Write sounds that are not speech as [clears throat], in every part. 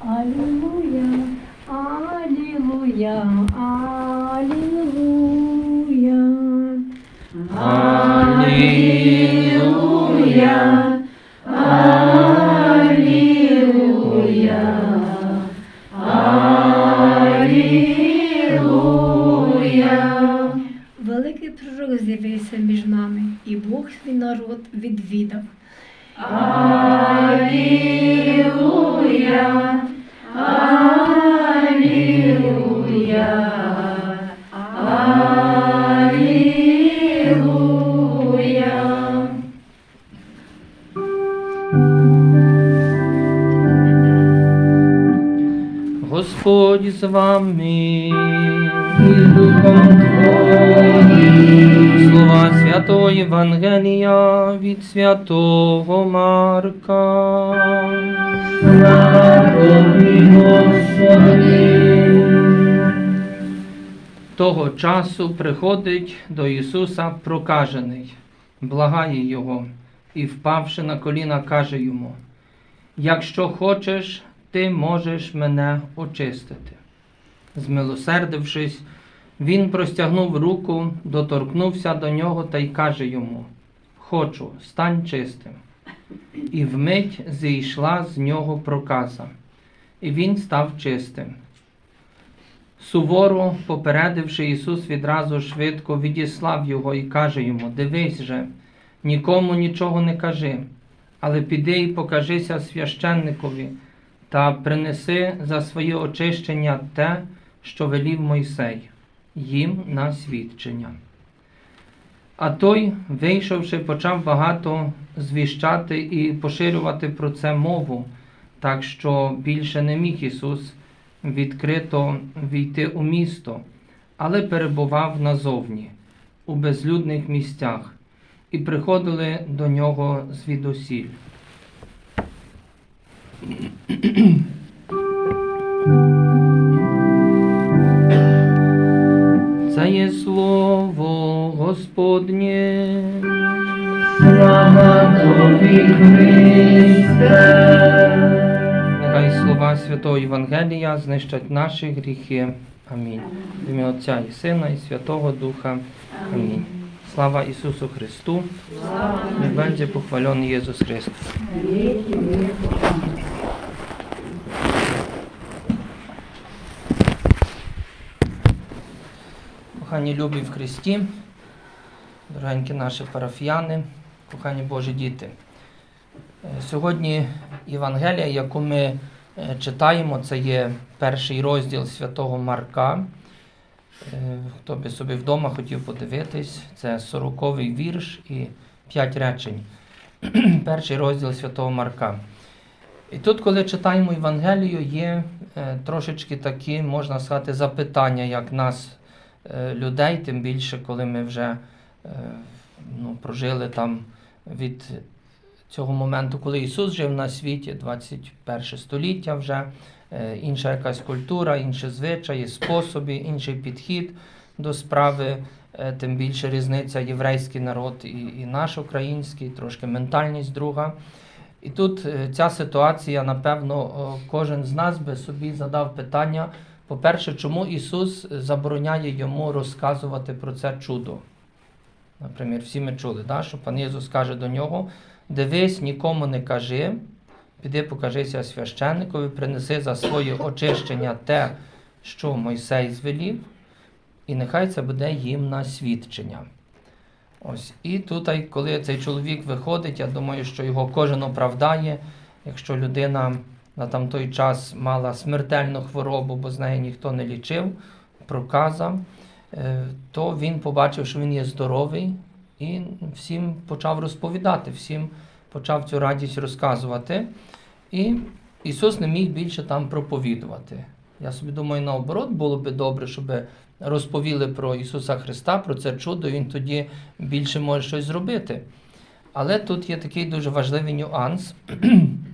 Алілуя, Алілуя, Алілуя. Алілуя, Великий пророк з'явився між нами, і Бог свій народ відвідав. Алілуя, Господь з вами. Слова Святого Євангелія від Святого Марка. Того часу приходить до Ісуса прокажений, благає Його і, впавши на коліна, каже йому: Якщо хочеш, ти можеш мене очистити. Змилосердившись, він простягнув руку, доторкнувся до нього та й каже йому: Хочу, стань чистим. І вмить зійшла з нього проказа, і він став чистим. Суворо попередивши Ісус відразу швидко відіслав його і каже йому: Дивись же, нікому нічого не кажи, але піди і покажися священникові та принеси за своє очищення те, що велів Мойсей, їм на свідчення. А той, вийшовши, почав багато звіщати і поширювати про це мову, так що більше не міг Ісус відкрито війти у місто, але перебував назовні, у безлюдних місцях, і приходили до нього звідусіль. Це є слово Господнє. Слава тобі, Христе. Нехай слова Святого Євангелія знищать наші гріхи. Амінь. В ім'я Отця і Сина, і Святого Духа. Амінь. Слава Ісусу Христу. Не będzie похвалений Єсус Христос. Кохані любі в Христі, дорогенькі наші парафіяни, кохані Божі діти. Е, Сьогодні Євангелія, яку ми е, читаємо, це є перший розділ святого Марка. Е, Хто би собі вдома хотів подивитись, це 40-й вірш і 5 речень. [clears throat] Перший розділ святого Марка. І тут, коли читаємо Євангелію, є е, трошечки такі, можна сказати, запитання, як нас, е, людей, тим більше, коли ми вже ну, прожили там від цього моменту, коли Ісус жив на світі, 21 століття вже, інша якась культура, інші звичаї, способи, інший підхід до справи, е, тим більше різниця єврейський народ і, і наш український, трошки ментальність друга. І тут е, ця ситуація, напевно, кожен з нас би собі задав питання. По-перше, чому Ісус забороняє йому розказувати про це чудо? Наприклад, всі ми чули, да, що пан Єсус каже до нього: дивись, нікому не кажи, піди покажися священникові, принеси за своє очищення те, що Мойсей звелів, і нехай це буде їм на свідчення. Ось. І тут, коли цей чоловік виходить, я думаю, що його кожен оправдає, якщо людина на там той час мала смертельну хворобу, бо з неї ніхто не лічив, проказа, е, то він побачив, що він є здоровий, і всім почав розповідати, всім почав цю радість розказувати. І Ісус не міг більше там проповідувати. Я собі думаю, наоборот, було би добре, щоб розповіли про Ісуса Христа, про це чудо, Він тоді більше може щось зробити. Але тут є такий дуже важливий нюанс,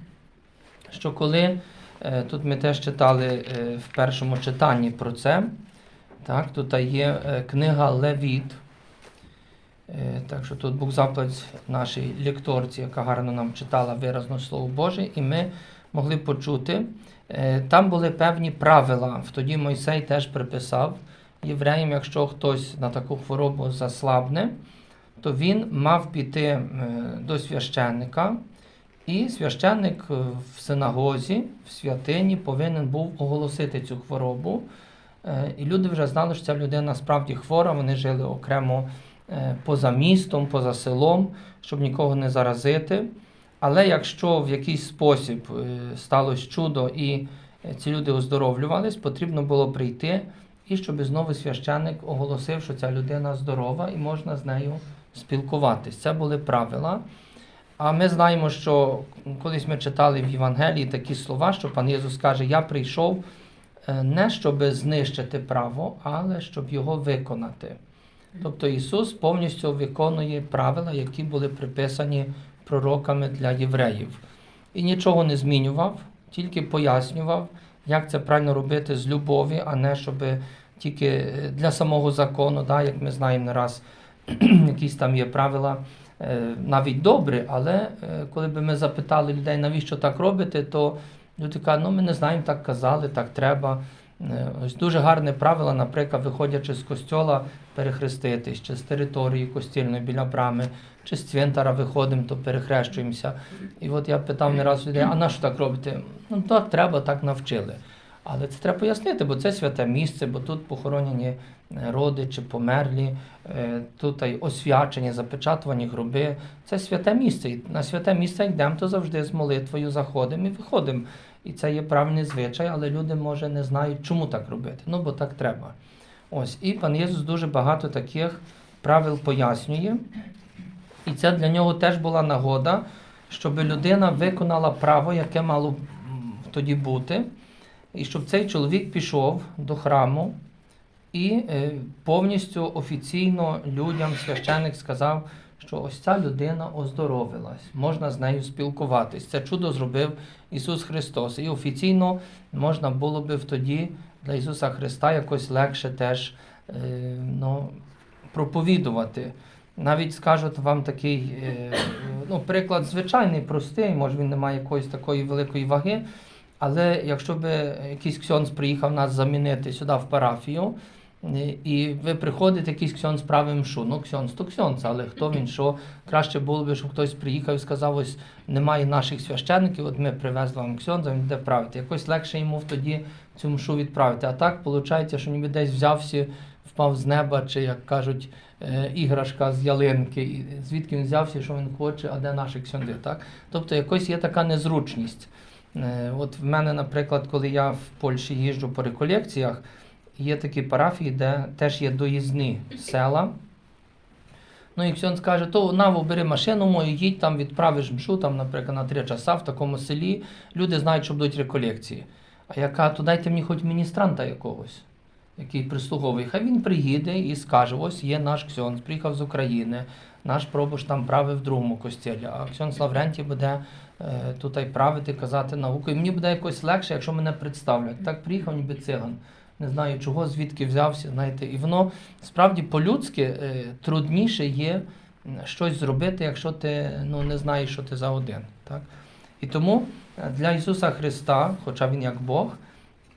[clears throat] що коли е, тут ми теж читали е, в першому читанні про це, так, тут є е, книга Левіт. Е, Так що тут Бог заплать нашій лекторці, яка гарно нам читала виразно Слово Боже, і ми могли почути. Е, Там були певні правила. Тоді Мойсей теж приписав євреям, якщо хтось на таку хворобу заслабне, то він мав піти е, до священника, і священник в синагозі, в святині повинен був оголосити цю хворобу. І люди вже знали, що ця людина справді хвора, вони жили окремо поза містом, поза селом, щоб нікого не заразити. Але якщо в якийсь спосіб е, сталося чудо і е, ці люди оздоровлювались, потрібно було прийти і щоб знову священник оголосив, що ця людина здорова і можна з нею спілкуватись. Це були правила. А ми знаємо, що колись ми читали в Євангелії такі слова, що пан Єсус каже: Я прийшов е, не щоб знищити право, але щоб його виконати. Тобто Ісус повністю виконує правила, які були приписані пророками для євреїв. І нічого не змінював, тільки пояснював, як це правильно робити з любові, а не щоб тільки е, для самого закону, да, як ми знаємо не раз, [clears throat] якісь там є правила е, навіть добрі, але е, коли б ми запитали людей, навіщо так робите, то люди кажуть, ну ми не знаємо, так казали, так треба. Е, Ось дуже гарне правило, наприклад, виходячи з костьола, перехреститись, чи з території костільної біля брами, чи з цвинтара виходимо, то перехрещуємося. І от я питав не раз людей, а на що так робите? Ну так треба, так навчили. Але це треба пояснити, бо це святе місце, бо тут похоронені е, родичі, померлі, е, тут освячені, запечатувані гроби. Це святе місце. І на святе місце йдемо, то завжди з молитвою заходимо і виходимо. І це є правильний звичай, але люди, може, не знають, чому так робити. Ну, бо так треба. Ось. І пан Єсус дуже багато таких правил пояснює. І це для нього теж була нагода, щоб людина виконала право, яке мало тоді бути, і щоб цей чоловік пішов до храму і е, повністю офіційно людям священик сказав, що ось ця людина оздоровилась, можна з нею спілкуватись. Це чудо зробив Ісус Христос. І офіційно можна було би тоді для Ісуса Христа якось легше теж е, ну, проповідувати. Навіть скажуть вам такий е, ну, приклад звичайний, простий, може він не має якоїсь такої великої ваги. Але якщо б якийсь ксьонз приїхав нас замінити сюди в парафію, і ви приходите, якийсь ксьонз правив мшу, ну ксьонз то ксьонз, але хто він що, краще було б, щоб хтось приїхав і сказав, ось немає наших священників, от ми привезли вам ксьонза, він буде правити. Якось легше йому тоді цю мшу відправити. А так виходить, що ніби десь взявся, впав з неба, чи як кажуть, е, іграшка з ялинки, звідки він взявся, що він хоче, а де наші ксьонзи, так? Тобто якось є така незручність. Е, От в мене, наприклад, коли я в Польщі їжджу по реколекціях, є такі парафії, де теж є доїзні села. Ну і Ксьон скаже, то Наво, бери машину мою, їдь там, відправиш мшу, там, наприклад, на три часа в такому селі. Люди знають, що будуть реколекції. А я кажу, то дайте мені хоч міністранта якогось, який прислуговує. Хай він приїде і скаже, ось є наш Ксьон, приїхав з України, наш пробуш там правив в другому костілі, а Ксьон Лаврентій буде е, тут правити, казати науку. І мені буде якось легше, якщо мене представлять. Так приїхав ніби циган. Не знаю чого, звідки взявся, знаєте, і воно справді по-людськи е, трудніше є щось зробити, якщо ти ну, не знаєш, що ти за один. Так? І тому е, для Ісуса Христа, хоча Він як Бог,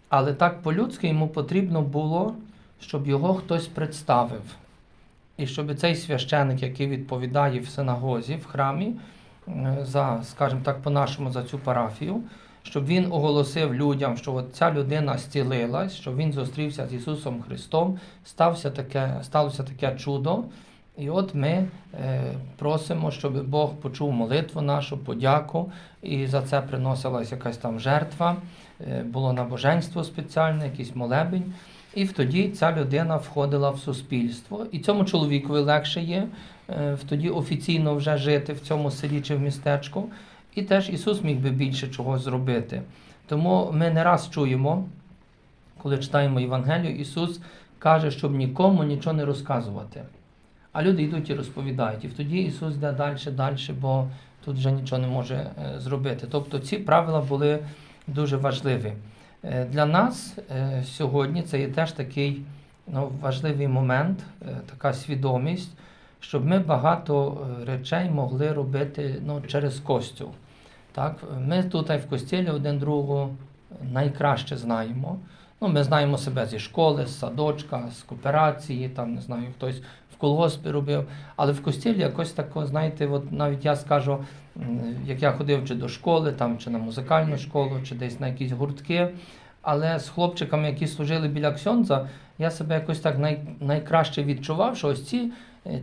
але так по-людськи йому потрібно було, щоб його хтось представив. І щоб цей священик, який відповідає в синагозі, в храмі, е, за, скажімо так, по-нашому за цю парафію, щоб він оголосив людям, що от ця людина зцілилась, що він зустрівся з Ісусом Христом, стався таке, сталося таке чудо. І от ми е, просимо, щоб Бог почув молитву нашу, подяку, і за це приносилась якась там жертва, е, було набоженство спеціальне, якийсь молебень. І тоді ця людина входила в суспільство. І цьому чоловікові легше є е, тоді офіційно вже жити в цьому селі чи в містечку. І теж Ісус міг би більше чогось зробити. Тому ми не раз чуємо, коли читаємо Євангелію, Ісус каже, щоб нікому нічого не розказувати. А люди йдуть і розповідають. І тоді Ісус йде далі, далі, бо тут вже нічого не може е, зробити. Тобто ці правила були дуже важливі. Е, Для нас е, сьогодні це є теж такий ну, важливий момент, така свідомість, щоб ми багато речей могли робити ну, через костюм. Так? Ми тут в костілі один другого найкраще знаємо. Ну, ми знаємо себе зі школи, з садочка, з кооперації, там не знаю, хтось в колгоспі робив. Але в костілі якось тако, знаєте, от навіть я скажу, як я ходив чи до школи, там, чи на музикальну школу, чи десь на якісь гуртки. Але з хлопчиками, які служили біля Ксьонза, я себе якось так най, найкраще відчував, що ось ці,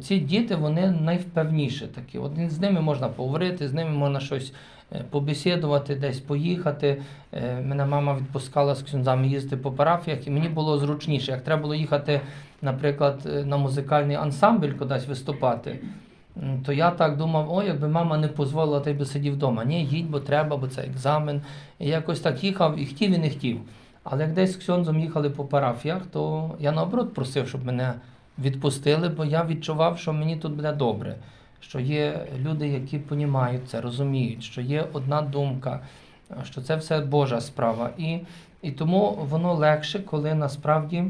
ці діти вони найвпевніші такі. От з ними можна поговорити, з ними можна щось побесідувати, десь поїхати. Е, Мене мама відпускала з ксюнзами їздити по парафіях, і мені було зручніше. Як треба було їхати, наприклад, е, на музикальний ансамбль кудись виступати, то я так думав, ой, якби мама не дозволила, ти би сидів вдома. Ні, їдь, бо треба, бо це екзамен. І якось так їхав і хотів, і не хотів. Але як десь з ксьонзом їхали по парафіях, то я наоборот просив, щоб мене відпустили, бо я відчував, що мені тут буде добре, що є люди, які понімають це, розуміють, що є одна думка, що це все Божа справа. І, і тому воно легше, коли насправді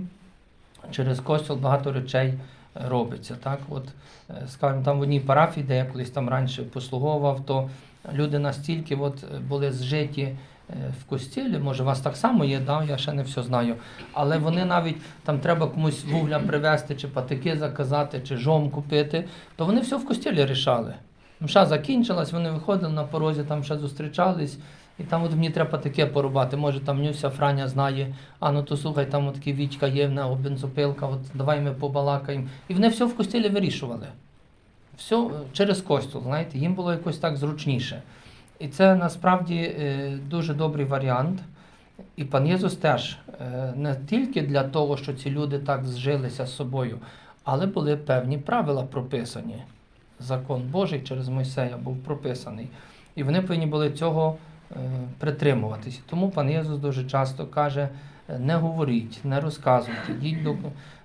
через костюл багато речей е, робиться. Так? От, е, скажімо, там в одній парафії, де я колись там раніше послуговував, то люди настільки от, е, були зжиті в костілі, може, у вас так само є, да? я ще не все знаю. Але вони навіть там треба комусь вугля привезти, чи патики заказати, чи жом купити, то вони все в костілі рішали. Мша закінчилась, вони виходили на порозі, там ще зустрічались. І там от мені треба таке порубати. Може там Нюся Франя знає, а ну то слухай, там от Вітька є, в нього бензопилка, от давай ми побалакаємо. І вони все в костілі вирішували. Все е, через костюл, знаєте, їм було якось так зручніше. І це насправді е, дуже добрий варіант. І пан Єсус теж е, не тільки для того, що ці люди так зжилися з собою, але були певні правила прописані. Закон Божий через Мойсея був прописаний. І вони повинні були цього е, притримуватися. Тому пан Єсус дуже часто каже: не говоріть, не розказуйте, йдіть до,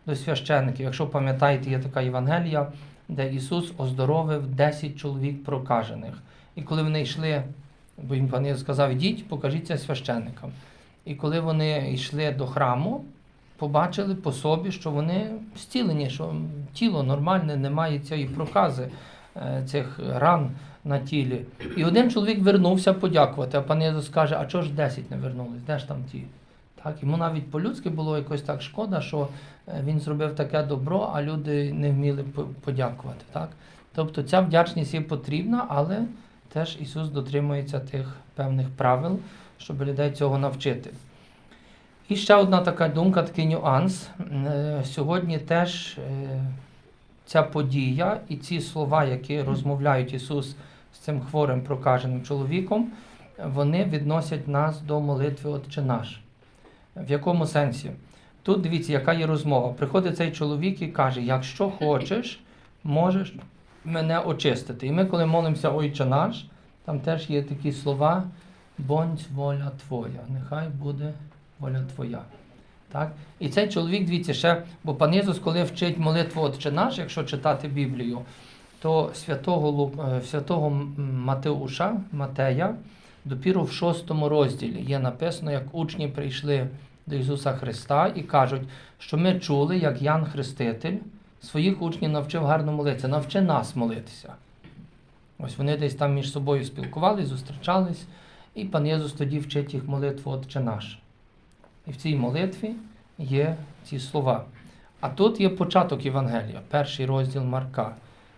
до священників. Якщо пам'ятаєте, є така Євангелія, де Ісус оздоровив 10 чоловік прокажених. І коли вони йшли, бо їм пан Єсус сказав, ідіть, покажіться священникам. І коли вони йшли до храму, побачили по собі, що вони зцілені, що тіло нормальне, немає цієї прокази, е, цих ран на тілі. І один чоловік вернувся подякувати, а пан Єсус каже, а чого ж 10 не вернулись? Де ж там ті? Так, йому навіть по-людськи було якось так шкода, що е, він зробив таке добро, а люди не вміли подякувати. Так? Тобто ця вдячність є потрібна, але теж Ісус дотримується тих певних правил, щоб людей цього навчити. І ще одна така думка, такий нюанс. Е, Сьогодні теж е, ця подія і ці слова, які розмовляють Ісус з цим хворим прокаженим чоловіком, вони відносять нас до молитви Отче наш. В якому сенсі? Тут дивіться, яка є розмова. Приходить цей чоловік і каже: якщо хочеш, можеш мене очистити. І ми, коли молимося Отче наш, там теж є такі слова: Бонь воля Твоя, нехай буде воля Твоя. Так? І цей чоловік, дивіться, ще, бо пан Ісус, коли вчить молитву Отче наш, якщо читати Біблію, то святого, е, святого Матеуша, Матея, допіру в шостому розділі є написано, як учні прийшли до Ісуса Христа і кажуть, що ми чули, як Ян Хреститель своїх учнів навчив гарно молитися, навчи нас молитися. Ось вони десь там між собою спілкувались, зустрічались, і пан Єзус тоді вчить їх молитву Отче наш. І в цій молитві є ці слова. А тут є початок Євангелія, перший розділ Марка.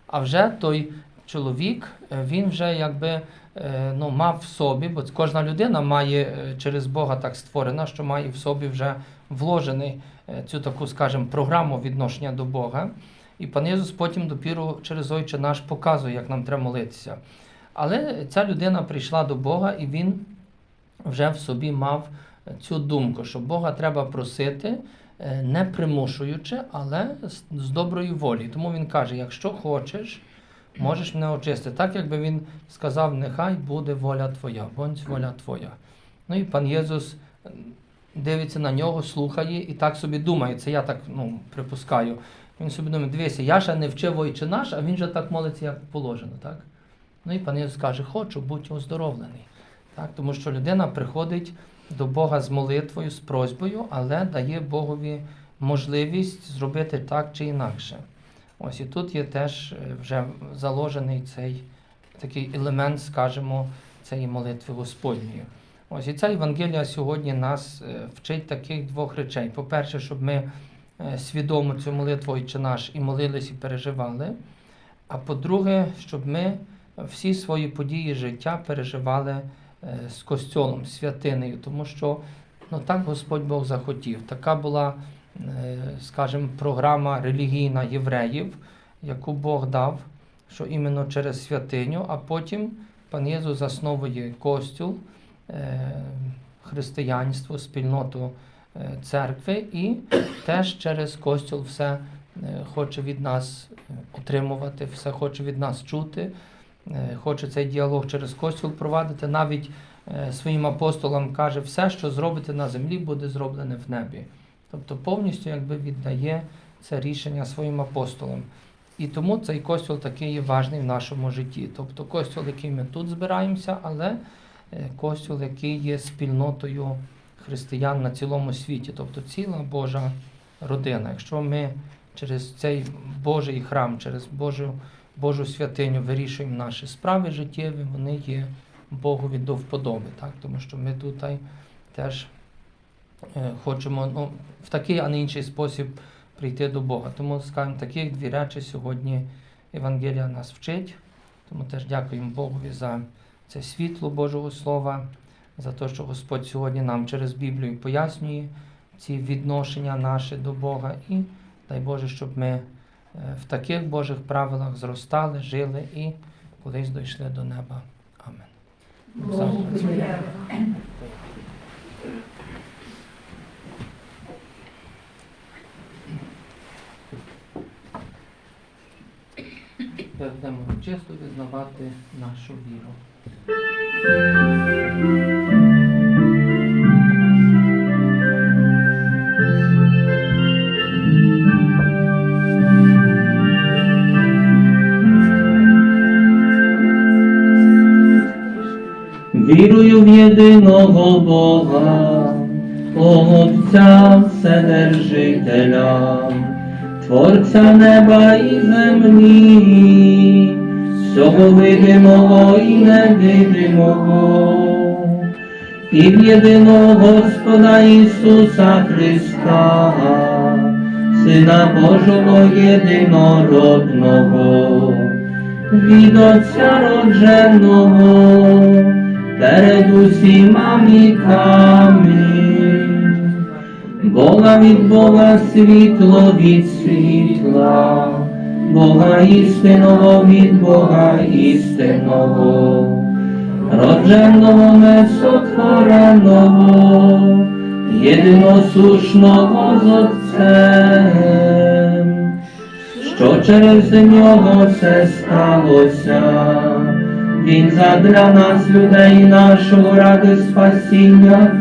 А вже той чоловік, е, він вже якби е, ну, мав в собі, бо кожна людина має е, через Бога так створена, що має в собі вже вложений цю таку, скажімо, програму відношення до Бога. І пан Єсус потім допіру через Ойче наш показує, як нам треба молитися. Але ця людина прийшла до Бога, і він вже в собі мав цю думку, що Бога треба просити, не примушуючи, але з доброї волі. Тому він каже: якщо хочеш, можеш мене очистити. Так, якби він сказав, нехай буде воля твоя, будь воля твоя. Ну і пан Єсус дивиться на нього, слухає і так собі думає. Це я так ну, припускаю. Він собі думає, дивися, я ще не вчив ойче наш, а він же так молиться, як положено. Так? Ну і пан Єсус каже, хочу, будь оздоровлений. Так? Тому що людина приходить до Бога з молитвою, з просьбою, але дає Богові можливість зробити так чи інакше. Ось і тут є теж е, вже заложений цей такий елемент, скажімо, цієї молитви Господньої. Ось і ця Євангелія сьогодні нас е, вчить таких двох речей. По-перше, щоб ми е, свідомо цю молитву «Отче наш і молились, і переживали. А по-друге, щоб ми всі свої події життя переживали з костьолом, святинею, тому що ну, так Господь Бог захотів. Така була, скажімо, програма релігійна євреїв, яку Бог дав, що іменно через святиню, а потім пан Єзус засновує костюл, е, християнство, спільноту е, церкви і теж через костюл все е, хоче від нас е, отримувати, все хоче від нас чути, е, хоче цей діалог через костюл провадити. Навіть е, своїм апостолам каже, все, що зробите на землі, буде зроблене в небі. Тобто повністю якби віддає це рішення своїм апостолам. І тому цей костюл такий є важний в нашому житті. Тобто костюл, який ми тут збираємося, але е, костюл, який є спільнотою християн на цілому світі, тобто ціла Божа родина. Якщо ми через цей Божий храм, через Божу, Божу святиню вирішуємо наші справи життєві, вони є Богові до вподоби, так? тому що ми тут теж хочемо ну, в такий, а не інший спосіб прийти до Бога. Тому, скажімо, таких дві речі сьогодні Євангелія нас вчить. Тому теж дякуємо Богові за це світло Божого Слова, за те, що Господь сьогодні нам через Біблію пояснює ці відношення наші до Бога. І дай Боже, щоб ми е, в таких Божих правилах зростали, жили і колись дійшли до неба. Амен. Богу Будемо чисто визнавати нашу віру. Вірую в єдиного Бога, Отця Вседержителя, Творця неба і землі, всього видимого і невидимого, і в єдиного Господа Ісуса Христа, Сина Божого єдинородного, від Отця родженого, перед усіма віками, Бога від Бога світло від світла, Бога істинного від Бога істинного, родженого несотвореного, єдиносушного з Отцем, що через нього все сталося. Він задля нас, людей нашого ради спасіння,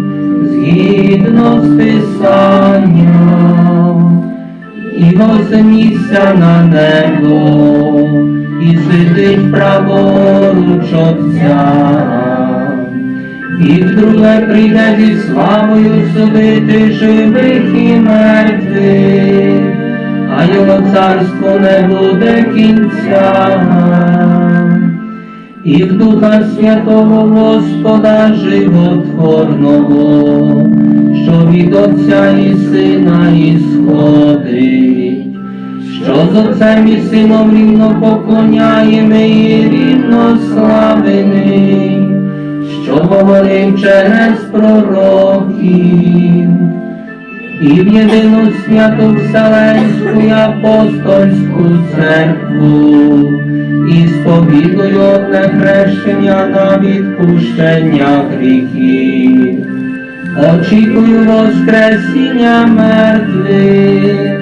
згідно з Писанням, і вознісся на небо, і сидить праворуч Отця, і вдруге прийде зі славою судити живих і мертвих, а його царство не буде кінця і в Духа Святого Господа Животворного, що від Отця і Сина ісходить, що з Отцем і Сином рівно поклоняємо і рівно славений, що говорив через пророків. І в єдину святу Вселенську і апостольську церкву, і сповідую одне хрещення на відпущення гріхів. Очікую воскресіння мертвих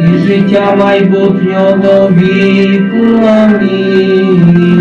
і життя майбутнього віку. Амінь.